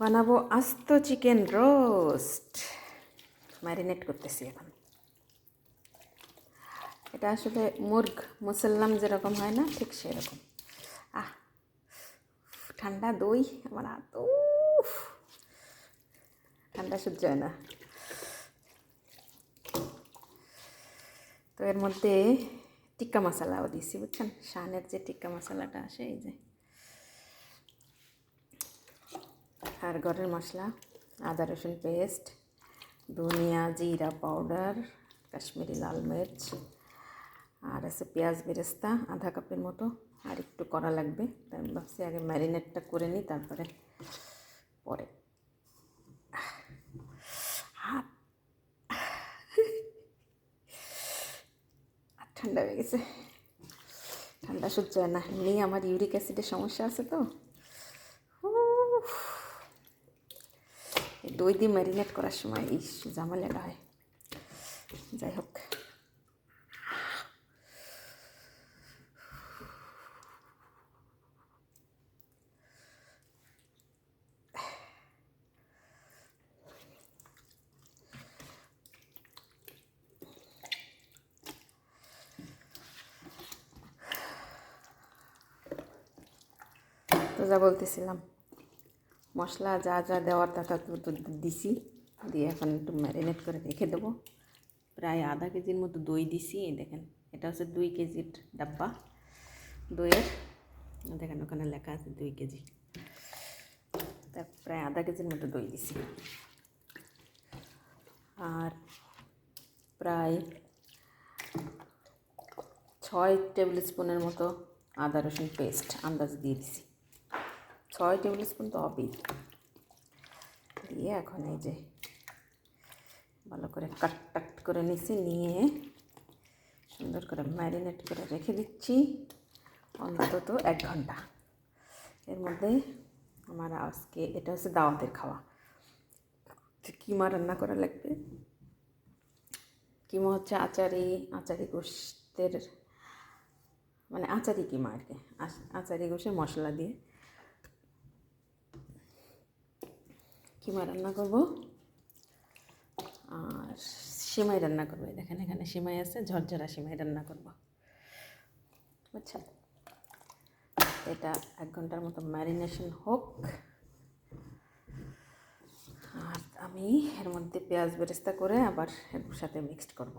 বানাবো আস্ত chicken roast. Marinate করতেছি এখন। এটা আসলে মুরগ মুসল্লাম যেরকম হয় না ঠিক সেরকম। আহ ঠান্ডা দই আমার উফ, ঠান্ডা সহ্য হয় না। তো এর মধ্যে টিক্কা মশলাও দিছি বুঝছেন? শানের যে টিক্কা মশলাটা আসে এই যে। আর গরের মশলা, আদা, রসুন পেস্ট, ধনিয়া, জিরা পাউডার, কাশ্মীরি লাল মির্চ, আর আছে পেঁয়াজ বেরেস্তা, আধা কাপের মতো, আর একটু করা লাগবে। তাই আমি ভাবছি আগে ম্যারিনেটটা করে নিই, তারপরে পরে। ঠান্ডা হয়ে গেছে। ঠান্ডা সহ্য হয় না। এমনি আমার ইউরিক অ্যাসিডের সমস্যা আছে তো উফ। এই দই দিয়ে ম্যারিনেট করার সময় এই জামালাটা হয়। যাই হোক। যা বলতেছিলাম। মশলা যা যা দেওয়ার তা তা দিছি। দিয়ে এখন একটু ম্যারিনেট করে রেখে দেবো। প্রায় আধা কেজির মতো দই দিছি দেখেন। এটা হচ্ছে দুই কেজির ডাব্বা দইয়ের। দেখেন ওখানে লেখা আছে দুই কেজি। তা প্রায় আধা কেজির মতো দই দিছি। আর প্রায় ছয় টেবিল স্পুনের মতো আদা রসুন পেস্ট আন্দাজ দিয়ে দিছি। ছয় টেবিল স্পুন তো হবেই দিয়ে এখন এই যে ভালো করে কাট করে নিছি, নিয়ে সুন্দর করে ম্যারিনেট করে রেখে দিচ্ছি অন্তত এক ঘণ্টা। এর মধ্যে আমার আজকে এটা হচ্ছে দাওয়াতের খাওয়া। কিমা রান্না করা লাগবে? কিমা হচ্ছে আচারি আচারি গোষ্ঠের মানে আচারি কিমা আর কি, আচ- আচারি গোষ্ঠের মশলা দিয়ে। কিমা রান্না করব? আর সিমাই রান্না করব দেখেন এখানে সিমাই আছে, ঝরঝরা সিমাই রান্না করব। আচ্ছা এটা এক ঘণ্টার মতো ম্যারিনেশন হোক। আর আমি এর মধ্যে পেঁয়াজ বেরেস্তা করে আবার এর সাথে মিক্সড করব।